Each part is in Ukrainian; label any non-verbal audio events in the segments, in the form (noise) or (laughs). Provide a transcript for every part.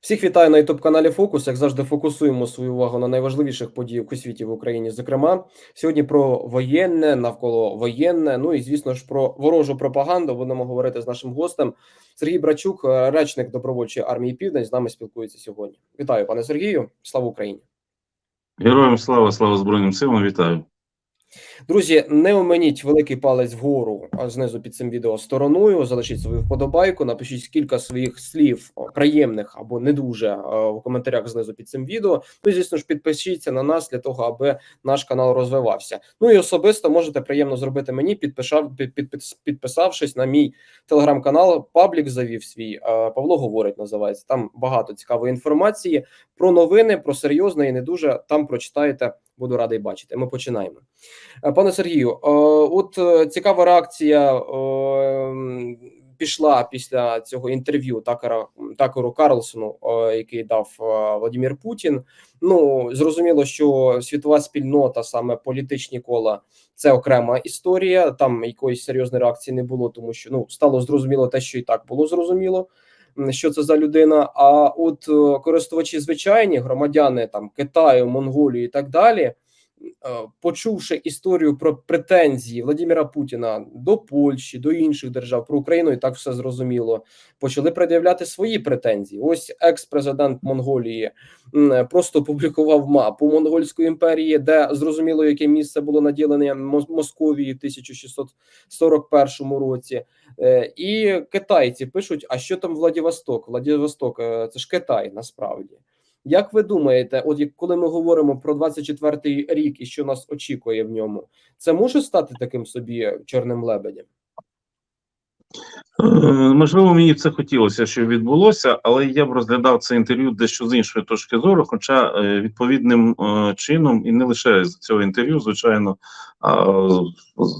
Всіх вітаю на youtube каналі Фокус. Як завжди, фокусуємо свою увагу на найважливіших подіях у світі в Україні. Зокрема, сьогодні про воєнне, навколо воєнне. Ну і звісно ж про ворожу пропаганду. Будемо говорити з нашим гостем. Сергій Брачук, е, речник добровольчої армії Південь, з нами спілкується сьогодні. Вітаю, пане Сергію. Слава Україні! Героям слава, слава Збройним силам, вітаю. Друзі, не оминіть великий палець вгору а знизу під цим відео стороною. Залишіть свою вподобайку, напишіть кілька своїх слів приємних або не дуже е, в коментарях знизу під цим відео. Ну і звісно ж, підпишіться на нас для того, аби наш канал розвивався. Ну і особисто можете приємно зробити мені, підпишав, під, під, підписавшись на мій телеграм-канал. Паблік завів свій е, Павло говорить, називається. Там багато цікавої інформації про новини, про серйозне і не дуже. Там прочитаєте. Буду радий бачити. Ми починаємо, Е, пане Сергію. е, От е, цікава реакція пішла після цього інтерв'ю Такера Такеру Карлсону, який дав Владимир Путін. Ну зрозуміло, що світова спільнота, саме політичні кола, це окрема історія. Там якоїсь серйозної реакції не було, тому що ну стало зрозуміло те, що і так було зрозуміло що це за людина. А от користувачі звичайні громадяни там Китаю, Монголії і так далі, почувши історію про претензії Владимира Путіна до Польщі, до інших держав про Україну, і так все зрозуміло, почали пред'являти свої претензії. Ось екс-президент Монголії просто опублікував мапу Монгольської імперії, де зрозуміло, яке місце було наділене Мос- Московії в 1641 році. Е, І китайці пишуть: а що там Владивосток? Владивосток е, це ж Китай насправді. Як ви думаєте, от як коли ми говоримо про 24-й рік і що нас очікує в ньому, це може стати таким собі чорним лебедем? Е, Можливо, мені б це хотілося, щоб відбулося, але я б розглядав це інтерв'ю дещо з іншої точки зору, хоча е, відповідним е, чином, і не лише з цього інтерв'ю, звичайно, а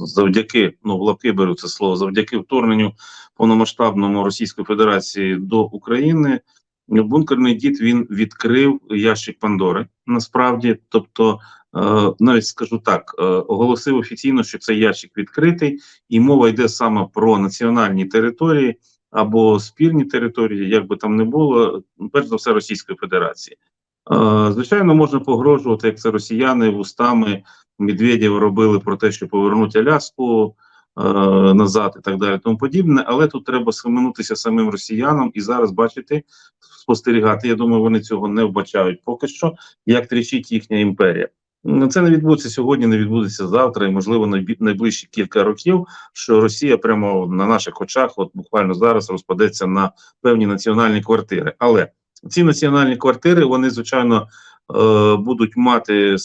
завдяки ну в лапки беру це слово, завдяки вторгненню повномасштабному Російської Федерації до України. Бункерний дід він відкрив ящик Пандори. Насправді, тобто, е, навіть скажу так, е, оголосив офіційно, що цей ящик відкритий, і мова йде саме про національні території або спірні території, як би там не було, перш за все Російської Федерації. Е, Звичайно, можна погрожувати, як це росіяни вустами Медведєва робили про те, що повернуть Аляску е, назад і так далі, тому подібне. Але тут треба схаменутися самим росіянам і зараз бачити, спостерігати. Я думаю, вони цього не вбачають поки що, як тріщить їхня імперія. Це не відбудеться сьогодні, не відбудеться завтра, і можливо найближчі кілька років, що Росія прямо на наших очах, от буквально зараз, розпадеться на певні національні квартири. Але ці національні квартири, вони звичайно е, будуть мати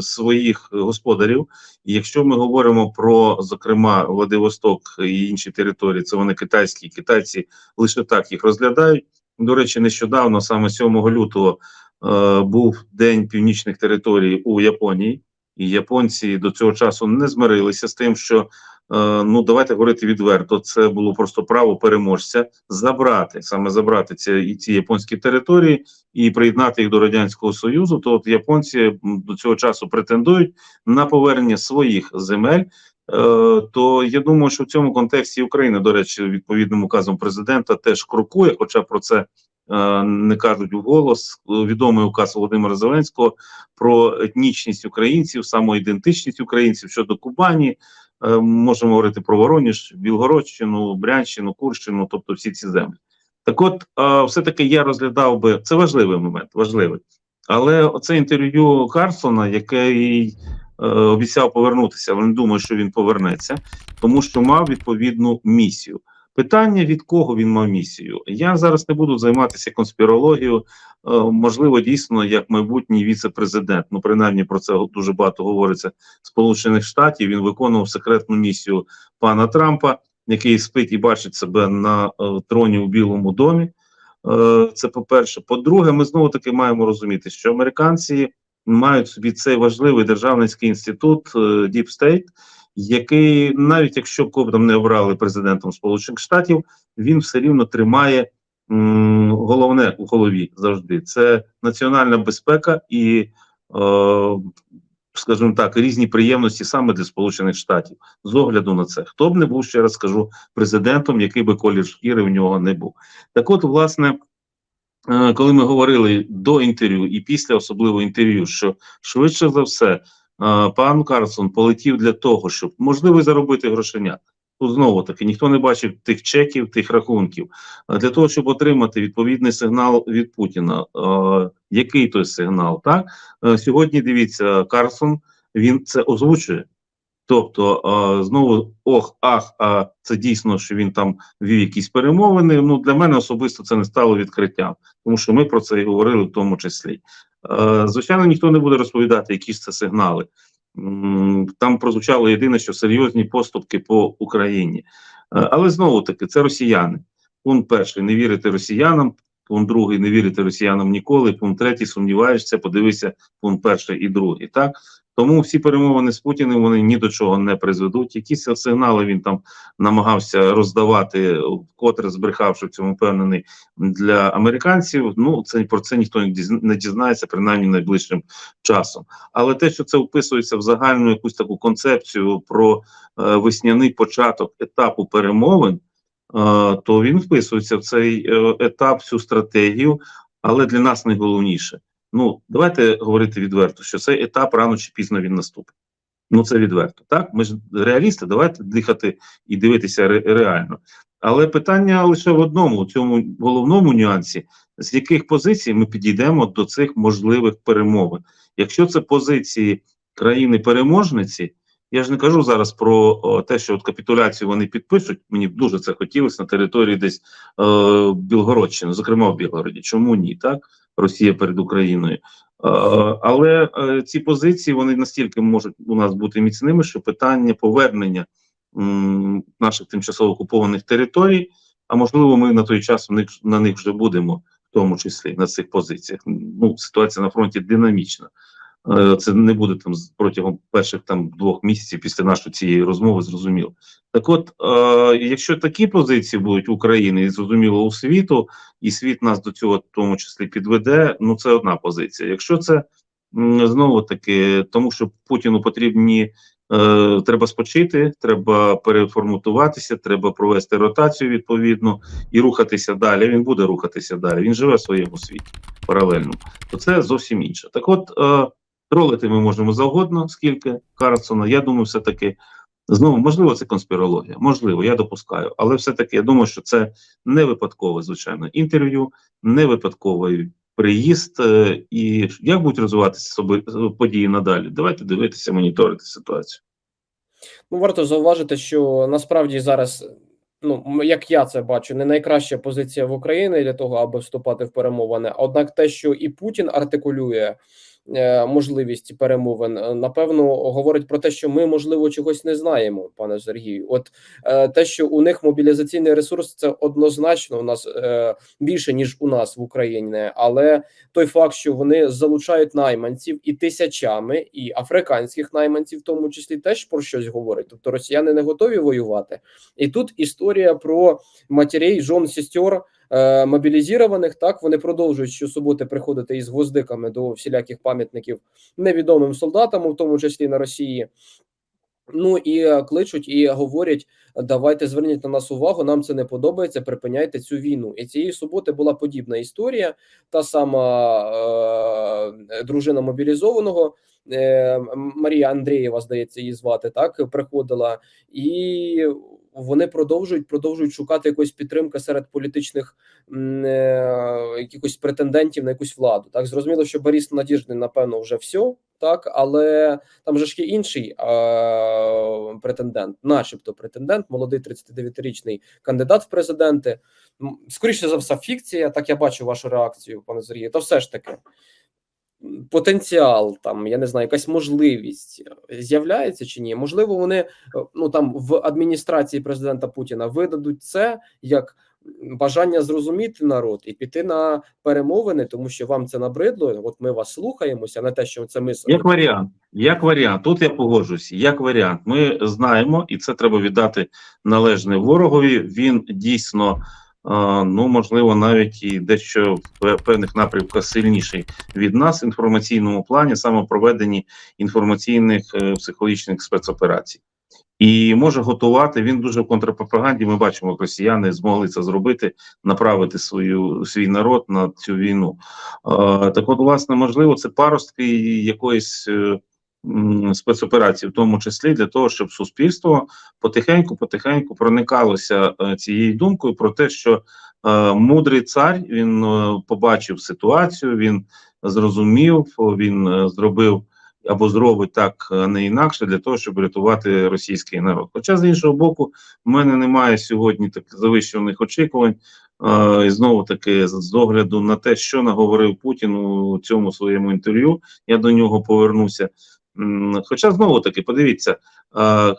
своїх господарів. І якщо ми говоримо про зокрема Владивосток і інші території, це вони китайські, китайці лише так їх розглядають. До речі, нещодавно, саме 7 лютого, е, був день північних територій у Японії, і японці до цього часу не змирилися з тим, що е, ну давайте говорити відверто. Це було просто право переможця забрати саме забрати ці, ці японські території і приєднати їх до радянського союзу. То от японці до цього часу претендують на повернення своїх земель. Е, то я думаю, що в цьому контексті Україна, до речі, відповідним указом президента теж крокує, хоча про це е, не кажуть вголос. Відомий указ Володимира Зеленського про етнічність українців, самоідентичність українців щодо Кубані. Е, можемо говорити про Вороніж, Білгородщину, Брянщину, Курщину, тобто всі ці землі. Так, от, е, все-таки я розглядав би це важливий момент, важливий. Але оце інтерв'ю Карсона, який обіцяв повернутися, але не думаю, що він повернеться, тому що мав відповідну місію. Питання від кого він мав місію? Я зараз не буду займатися конспірологією. Е, можливо, дійсно, як майбутній віце-президент, ну принаймні про це дуже багато говориться Сполучених Штатів. Він виконував секретну місію пана Трампа, який спить і бачить себе на е, троні у Білому домі. Е, це по-перше. По-друге, ми знову таки маємо розуміти, що американці мають собі цей важливий державницький інститут е, Deep State, який, навіть якщо там не обрали президентом Сполучених Штатів, він все рівно тримає м, головне у голові завжди. Це національна безпека і, е, скажімо так, різні приємності саме для Сполучених Штатів з огляду на це. Хто б не був ще раз скажу президентом, який би колір шкіри в нього не був. Так, от, власне. Е, коли ми говорили до інтерв'ю і після особливо інтерв'ю, що швидше за все е, пан Карлсон полетів для того, щоб можливо заробити грошенят. Тут знову таки ніхто не бачив тих чеків, тих рахунків. Для того, щоб отримати відповідний сигнал від Путіна. Е, який той сигнал? Так сьогодні дивіться, Карлсон він це озвучує. Тобто, знову ох, ах, а це дійсно, що він там вів якісь перемовини. Ну для мене особисто це не стало відкриттям, тому що ми про це і говорили в тому числі. Звичайно, ніхто не буде розповідати, які ж це сигнали. Там прозвучало єдине, що серйозні поступки по Україні. Але знову таки, це росіяни. Пункт перший не вірити росіянам. Пункт другий не вірити росіянам ніколи. Пункт третій сумніваєшся, подивися пункт перший і другий. Так тому всі перемовини з Путіним вони ні до чого не призведуть. Якісь сигнали він там намагався роздавати, вкотре збрехавши в цьому впевнений для американців. Ну це про це ніхто не дізнається, принаймні найближчим часом. Але те, що це вписується в загальну якусь таку концепцію про е, весняний початок етапу перемовин, е, то він вписується в цей е, етап, цю стратегію. Але для нас найголовніше. Ну давайте говорити відверто, що цей етап рано чи пізно він наступить. Ну це відверто. Так, ми ж реалісти, давайте дихати і дивитися ре- реально. Але питання лише в одному, у цьому головному нюансі, з яких позицій ми підійдемо до цих можливих перемовин. Якщо це позиції країни-переможниці, я ж не кажу зараз про о, те, що от капітуляцію вони підпишуть. Мені б дуже це хотілося на території десь е, Білгородщини, зокрема в Білгороді. Чому ні? Так, Росія перед Україною. Е, але е, ці позиції вони настільки можуть у нас бути міцними, що питання повернення наших тимчасово окупованих територій, а можливо, ми на той час на них вже будемо, в тому числі на цих позиціях. Ну, ситуація на фронті динамічна. Е, Це не буде там протягом перших там двох місяців після нашої цієї розмови, зрозуміло. Так от, е, якщо такі позиції будуть в Україні і зрозуміло у світу, і світ нас до цього в тому числі підведе, ну це одна позиція. Якщо це знову таки, тому що Путіну потрібні. Е, треба спочити, треба переформатуватися, треба провести ротацію відповідно і рухатися далі. Він буде рухатися далі. Він живе в своєму світі паралельно. То це зовсім інше. Так, от е, тролити ми можемо завгодно, скільки Карлсона. Я думаю, все таки знову можливо, це конспірологія. Можливо, я допускаю, але все таки я думаю, що це не випадкове, звичайно, інтерв'ю, не випадковий приїзд. е, І як будуть розвиватися соби- події надалі? Давайте дивитися, моніторити ситуацію. Ну, варто зауважити, що насправді зараз, ну як я це бачу, не найкраща позиція в Україні для того, аби вступати в перемовини. Однак, те, що і Путін артикулює е, можливість перемовин, е, напевно, говорить про те, що ми можливо чогось не знаємо, пане Сергію. От е, те, що у них мобілізаційний ресурс, це однозначно у нас е, більше ніж у нас в Україні, але той факт, що вони залучають найманців і тисячами, і африканських найманців, в тому числі, теж про щось говорить. Тобто росіяни не готові воювати. І тут історія про матерей, жон, сестер е, мобілізованих. Так вони продовжують щосуботи приходити із гвоздиками до всіляких пам'ятників невідомим солдатам, в тому числі на Росії. Ну і е, кличуть і говорять: давайте зверніть на нас увагу. Нам це не подобається. Припиняйте цю війну. І цієї суботи була подібна історія. Та сама е, дружина мобілізованого е, Марія Андрієва, здається, її звати так. Приходила, і вони продовжують продовжують шукати якоїсь підтримки серед політичних е, якихось претендентів на якусь владу. Так зрозуміло, що Борис Надіждин, напевно, вже все. Так, але там же ж є інший е, претендент, начебто претендент, молодий 39-річний кандидат в президенти. Скоріше за все, фікція. Так я бачу вашу реакцію, пане Сергію. То все ж таки потенціал, там я не знаю, якась можливість з'являється чи ні? Можливо, вони е, ну там в адміністрації президента Путіна видадуть це як бажання зрозуміти народ і піти на перемовини, тому що вам це набридло. От ми вас слухаємося, не те, що це ми Як варіант, як варіант, тут я погоджуюсь. Як варіант, ми знаємо, і це треба віддати належне ворогові. Він дійсно, ну можливо, навіть і дещо в певних напрямках сильніший від нас в інформаційному плані, саме проведенні інформаційних е, психологічних спецоперацій. і може готувати. Він дуже в контрпропаганді. Ми бачимо, як росіяни змогли це зробити, направити свою свій народ на цю війну. Е, так, от, власне, можливо, це паростки якоїсь. Спецоперації, в тому числі для того, щоб суспільство потихеньку, потихеньку проникалося е, цією думкою про те, що е, мудрий цар він е, побачив ситуацію, він зрозумів, він зробив або зробить так, а не інакше, для того, щоб рятувати російський народ. Хоча з іншого боку, в мене немає сьогодні таких завищених очікувань. І знову таки, з огляду на те, що наговорив Путін у цьому своєму інтерв'ю, я до нього повернуся. Хоча знову таки, подивіться, е,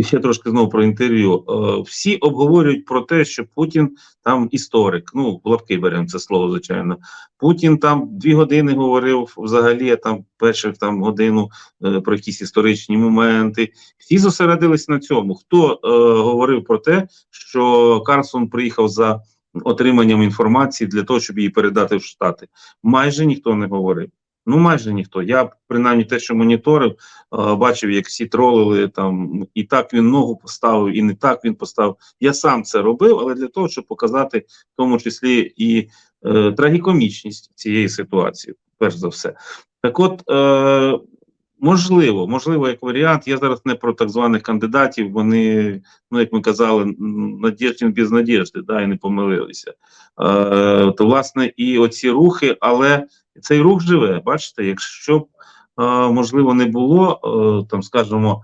ще трошки знову про інтерв'ю. Е, всі обговорюють про те, що Путін там історик. Ну, лапки беремо це слово, звичайно. Путін там дві години говорив взагалі, там перших там годину е, про якісь історичні моменти. Всі зосередились на цьому. Хто е, говорив про те, що Карсон приїхав за отриманням інформації для того, щоб її передати в Штати? Майже ніхто не говорив. Ну, майже ніхто. Я принаймні те, що моніторив, е, бачив, як всі тролили там, і так він ногу поставив, і не так він поставив. Я сам це робив, але для того, щоб показати в тому числі і е, трагікомічність цієї ситуації, перш за все. Так, от е, можливо, можливо, як варіант. Я зараз не про так званих кандидатів. Вони, ну як ми казали, надіждін без надіжди, да, і не помилилися. Е, то власне і оці рухи, але цей рух живе. Бачите, якщо б е, можливо не було е, там, скажімо,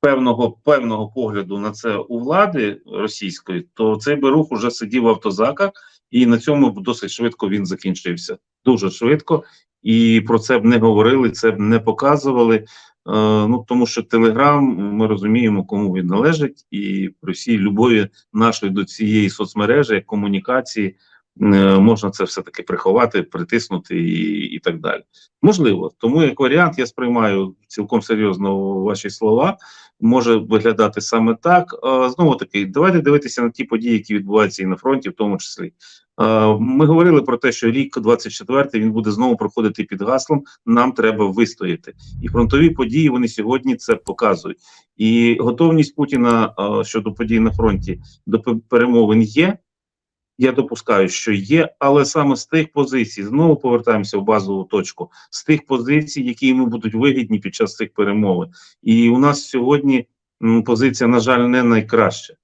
певного певного погляду на це у влади російської, то цей би рух уже сидів в автозаках, і на цьому б досить швидко він закінчився. Дуже швидко, і про це б не говорили, це б не показували. Е, ну тому що Телеграм, ми розуміємо, кому він належить, і при всій любові нашої до цієї соцмережі, комунікації, можна це все таки приховати, притиснути і, і так далі. Можливо, тому як варіант я сприймаю цілком серйозно ваші слова. Може виглядати саме так. Е, Знову таки, давайте дивитися на ті події, які відбуваються і на фронті, в тому числі. Е, Ми говорили про те, що рік 24 він буде знову проходити під гаслом. Нам треба вистояти, і фронтові події вони сьогодні це показують. І готовність Путіна е, щодо подій на фронті до перемовин є. Я допускаю, що є, але саме з тих позицій знову повертаємося в базову точку, з тих позицій, які йому будуть вигідні під час цих перемовин. І у нас сьогодні позиція, на жаль, не найкраща.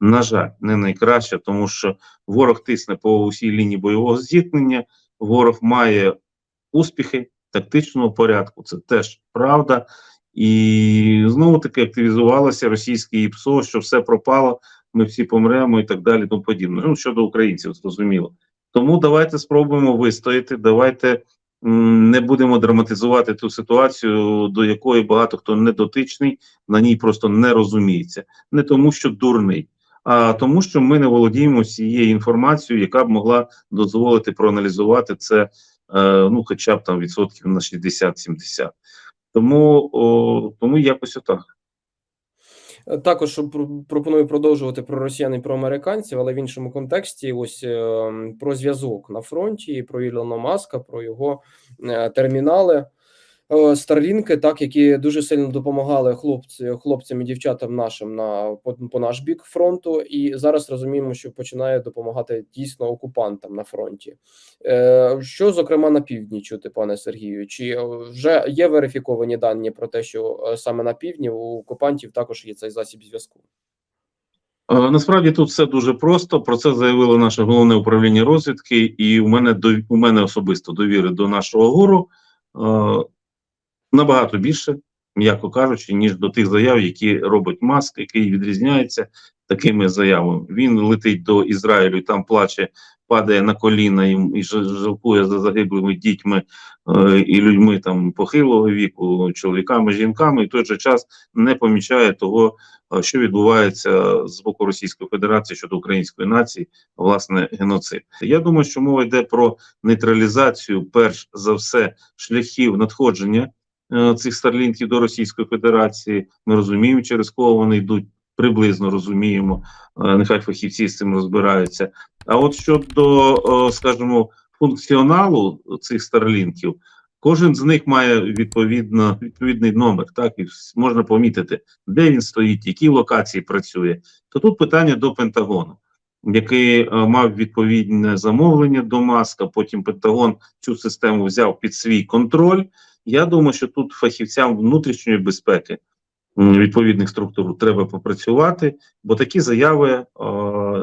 На жаль, не найкраща, тому що ворог тисне по усій лінії бойового зіткнення, ворог має успіхи тактичного порядку. Це теж правда. І знову таки активізувалося російське ІПСО, що все пропало, ми всі помремо і так далі. Тому подібне. Ну щодо українців, зрозуміло. Тому давайте спробуємо вистояти. Давайте не будемо драматизувати ту ситуацію, до якої багато хто не дотичний, на ній просто не розуміється. Не тому, що дурний, а тому, що ми не володіємо цією інформацією, яка б могла дозволити проаналізувати це, е, ну, хоча б там відсотків на 60-70. Тому, о, тому якось отак. Також пр- пропоную продовжувати про росіян і про американців, але в іншому контексті. Ось е, про зв'язок на фронті, про Ілона Маска, про його е, термінали. Е, Старлінки, так які дуже сильно допомагали хлопці, хлопцям і дівчатам нашим на по, по наш бік фронту, і зараз розуміємо, що починає допомагати дійсно окупантам на фронті. Е, Що зокрема на півдні чути, пане Сергію? Чи е, вже є верифіковані дані про те, що е, саме на півдні у окупантів також є цей засіб зв'язку? Е, Насправді тут все дуже просто. Про це заявило наше головне управління розвідки, і у мене до у мене особисто довіри до нашого гуру е, набагато більше, м'яко кажучи, ніж до тих заяв, які робить Маск, який відрізняється такими заявами. Він летить до Ізраїлю, і там плаче, падає на коліна і, жалкує за загиблими дітьми е, і людьми там похилого віку, чоловіками, жінками, і в той же час не помічає того е, що відбувається з боку Російської Федерації щодо української нації, власне, геноцид. Я думаю, що мова йде про нейтралізацію, перш за все, шляхів надходження цих старлінків до Російської Федерації. Ми розуміємо, через кого вони йдуть. Приблизно розуміємо, е, нехай фахівці з цим розбираються. А от щодо, е, скажімо, функціоналу цих старлінків, Кожен з них має відповідно відповідний номер, так і можна помітити, де він стоїть, які локації працює. То тут питання до Пентагону, який е, мав відповідне замовлення до маска. Потім Пентагон цю систему взяв під свій контроль. Я думаю, що тут фахівцям внутрішньої безпеки відповідних структур треба попрацювати, бо такі заяви е,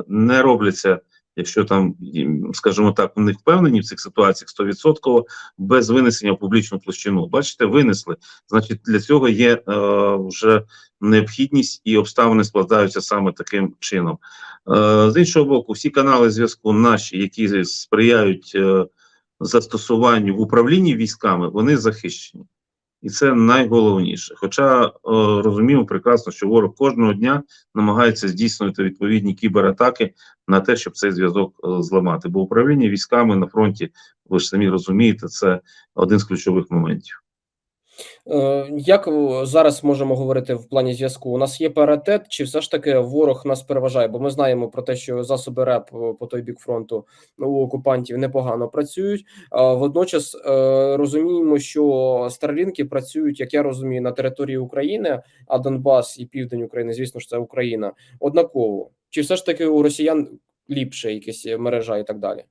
не робляться, якщо там, скажімо так, вони впевнені в цих ситуаціях 100% без винесення в публічну площину. Бачите, винесли. Значить, для цього є е, вже необхідність і обставини складаються саме таким чином. Е, з іншого боку, всі канали зв'язку наші, які сприяють застосуванню в управлінні військами, вони захищені. І це найголовніше. Хоча е, розуміємо прекрасно, що ворог кожного дня намагається здійснювати відповідні кібератаки на те, щоб цей зв'язок е, зламати. Бо управління військами на фронті, ви ж самі розумієте, це один з ключових моментів. Е, Як е, зараз можемо говорити в плані зв'язку? У нас є паритет, чи все ж таки ворог нас переважає? Бо ми знаємо про те, що засоби РЕП е, по той бік фронту ну, у окупантів непогано працюють. Водночас розуміємо, що старлінки працюють, як я розумію, на території України, а Донбас і південь України, звісно ж, це Україна однаково. Чи все ж таки у росіян ліпше якась мережа і так далі?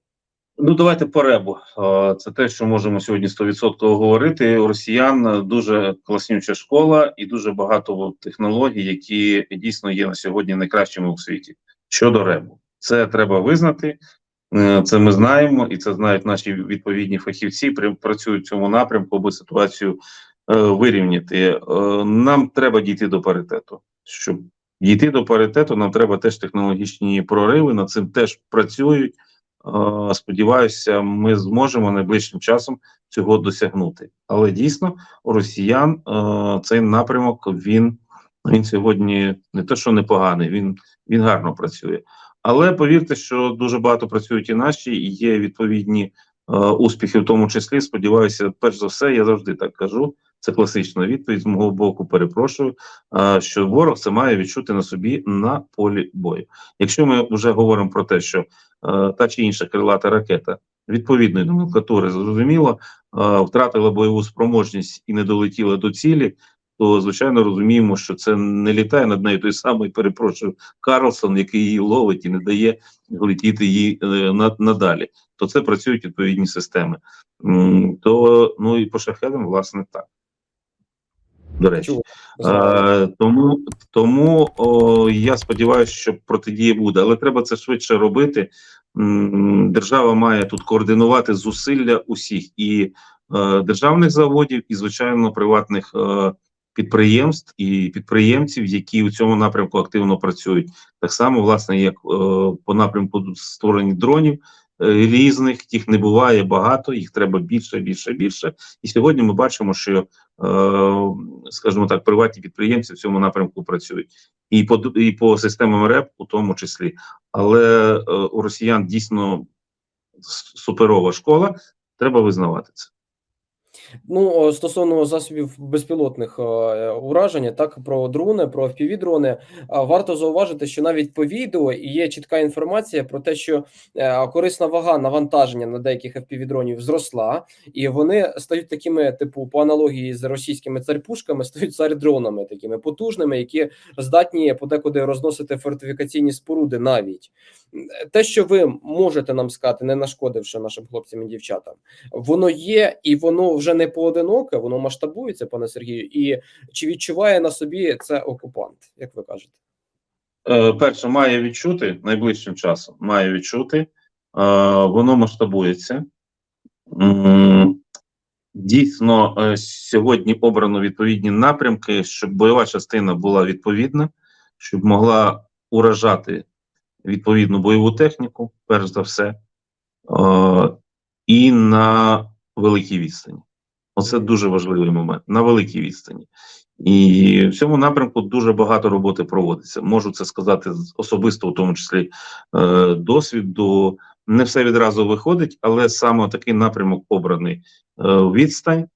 Ну, давайте по ребу. Е, Це те, що можемо сьогодні 100% говорити. У росіян дуже класнюча школа і дуже багато технологій, які дійсно є на сьогодні найкращими у світі. Щодо ребу, це треба визнати. Е, Це ми знаємо, і це знають наші відповідні фахівці. Працюють в цьому напрямку, аби ситуацію е, вирівняти. Нам треба дійти до паритету. Щоб дійти до паритету, нам треба теж технологічні прориви. Над цим теж працюють. Е, Сподіваюся, ми зможемо найближчим часом цього досягнути. Але дійсно, у росіян е, цей напрямок він, він сьогодні не те, що непоганий, він, він гарно працює. Але повірте, що дуже багато працюють і наші, і є відповідні е, успіхи, в тому числі. Сподіваюся, перш за все, я завжди так кажу. Це класична відповідь з мого боку. Перепрошую, що ворог це має відчути на собі на полі бою. Якщо ми вже говоримо про те, що та чи інша крилата ракета відповідної номенклатури зрозуміло е, втратила бойову спроможність і не долетіла до цілі, то звичайно розуміємо, що це не літає над нею той самий, перепрошую, Карлсон, який її ловить і не дає летіти їй е, на- надалі. То це працюють відповідні системи. То ну і по шахедам, власне, так. До речі. Е, тому тому о, я сподіваюся, що протидія буде, але треба це швидше робити. Держава має тут координувати зусилля усіх і е, державних заводів, і звичайно приватних е, підприємств і підприємців, які у цьому напрямку активно працюють. Так само, власне, як е, по напрямку створення дронів. Е, Різних їх не буває багато, їх треба більше, більше, більше. І сьогодні ми бачимо, що е, скажімо так, приватні підприємці в цьому напрямку працюють, і по і по системам РЕП у тому числі. Але е, у росіян дійсно суперова школа. Треба визнавати це. Ну, стосовно засобів безпілотних е, уражень, так про дрони, про fpv дрони варто зауважити, що навіть по відео є чітка інформація про те, що е, корисна вага навантаження на деяких fpv дронів зросла, і вони стають такими, типу, по аналогії з російськими царь-пушками, (laughs) стають царь-дронами такими потужними, які здатні подекуди розносити фортифікаційні споруди навіть. Те, що ви можете нам сказати, не нашкодивши нашим хлопцям і дівчатам, воно є і воно вже не поодиноке, воно масштабується, пане Сергію. І чи відчуває на собі це окупант, як ви кажете? Е, перше, має відчути найближчим часом. Має відчути, е, воно масштабується. Дійсно, е, сьогодні обрано відповідні напрямки, щоб бойова частина була відповідна, щоб могла уражати відповідну бойову техніку, перш за все, і на великій відстані. Оце дуже важливий момент на великій відстані. І в цьому напрямку дуже багато роботи проводиться. Можу це сказати особисто, у тому числі е, досвіду. Не все відразу виходить, але саме такий напрямок обраний: е, відстань, е,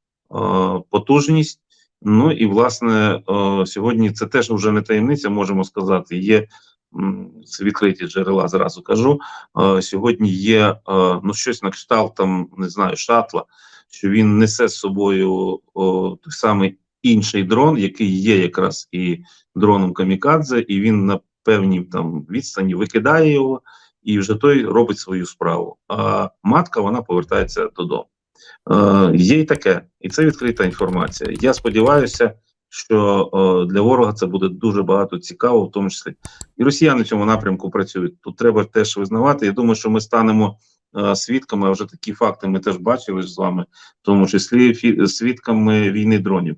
потужність. Ну і власне сьогодні це теж вже не таємниця, можемо сказати. Є це відкриті джерела, зразу кажу. Сьогодні є ну щось на кшталт там, не знаю, шатла що він несе з собою о, той самий інший дрон, який є якраз і дроном камікадзе, і він на певній там відстані викидає його, і вже той робить свою справу. А матка вона повертається додому. Е, є і таке, і це відкрита інформація. Я сподіваюся, що е, для ворога це буде дуже багато цікаво, в тому числі і росіяни в цьому напрямку працюють. Тут треба теж визнавати. Я думаю, що ми станемо свідками. А вже такі факти ми теж бачили з вами, в тому числі свідками війни дронів.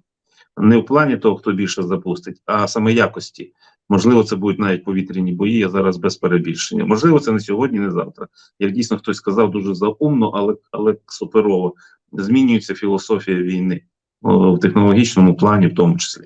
Не в плані того, хто більше запустить, а саме якості. Можливо, це будуть навіть повітряні бої. Я зараз без перебільшення. Можливо, це не сьогодні, не завтра. Як дійсно хтось сказав, дуже заумно, але але суперово змінюється філософія війни в технологічному плані, в тому числі.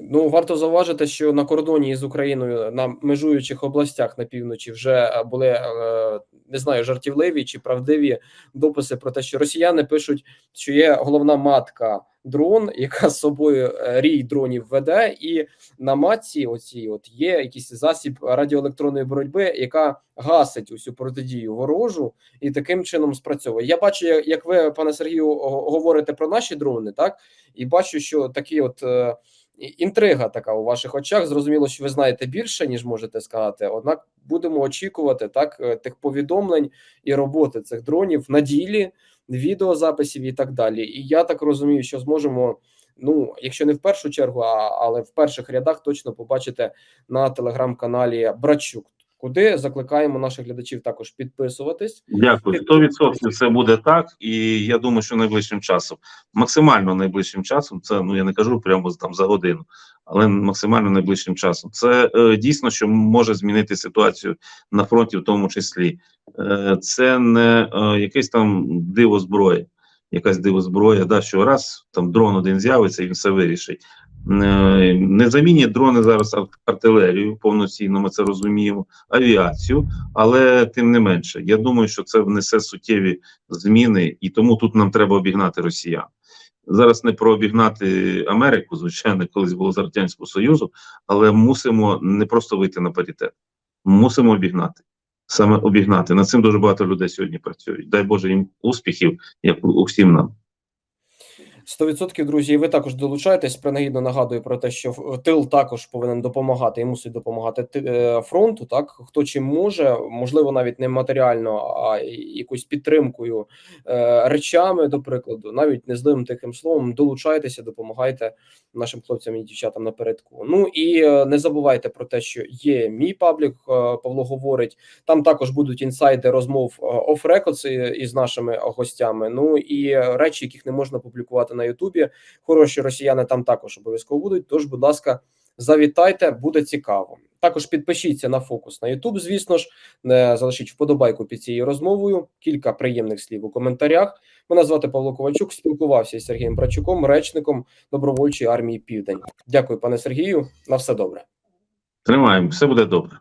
Ну варто зауважити, що на кордоні з Україною на межуючих областях на півночі вже е, були е, не знаю, жартівливі чи правдиві дописи про те, що росіяни пишуть, що є головна матка дрон, яка з собою е, рій дронів веде, і на матці оцій от є якийсь засіб радіоелектронної боротьби, яка гасить усю протидію ворожу і таким чином спрацьовує. Я бачу, як ви, пане Сергію, говорите про наші дрони, так і бачу, що такі от. Інтрига така у ваших очах. Зрозуміло, що ви знаєте більше, ніж можете сказати. Однак будемо очікувати так е, тих повідомлень і роботи цих дронів на ділі, відеозаписів і так далі. І я так розумію, що зможемо. Ну, якщо не в першу чергу, а, але в перших рядах точно побачите на телеграм-каналі Брачук, куди закликаємо наших глядачів також підписуватись. Дякую. 100% це буде так, і я думаю, що найближчим часом, максимально найближчим часом, це ну я не кажу прямо там за годину, але максимально найближчим часом. Це е, дійсно, що може змінити ситуацію на фронті, в тому числі. Е, це не е, якесь там диво зброї, якась диво зброя, да, що раз там дрон один з'явиться і він все вирішить. Е, Не замінять дрони зараз ар- артилерію повноцінно, ми це розуміємо, авіацію, але тим не менше, я думаю, що це внесе суттєві зміни, і тому тут нам треба обігнати росіян. Зараз не про обігнати Америку, звичайно, колись було з Радянського Союзу, але мусимо не просто вийти на паритет, мусимо обігнати. Саме обігнати. Над цим дуже багато людей сьогодні працюють. Дай Боже їм успіхів, як усім нам. 100% друзі, ви також долучаєтесь. Принагідно нагадую про те, що тил також повинен допомагати і мусить допомагати е, фронту. Так хто чим може, можливо, навіть не матеріально, а якоюсь підтримкою е, речами, до прикладу, навіть не злим тихим словом. Долучайтеся, допомагайте нашим хлопцям і дівчатам напередку. Ну і е, не забувайте про те, що є мій паблік. Павло говорить. Там також будуть інсайди розмов оф рекордс із нашими гостями. Ну і речі, яких не можна публікувати на Ютубі. Хороші росіяни там також обов'язково будуть. Тож, будь ласка, завітайте, буде цікаво. Також підпишіться на фокус на Ютуб. Звісно ж, не залишіть вподобайку під цією розмовою. Кілька приємних слів у коментарях. Мене звати Павло Ковальчук. Спілкувався із Сергієм Брачуком, речником добровольчої армії Південь. Дякую, пане Сергію. На все добре. Тримаємо, все буде добре.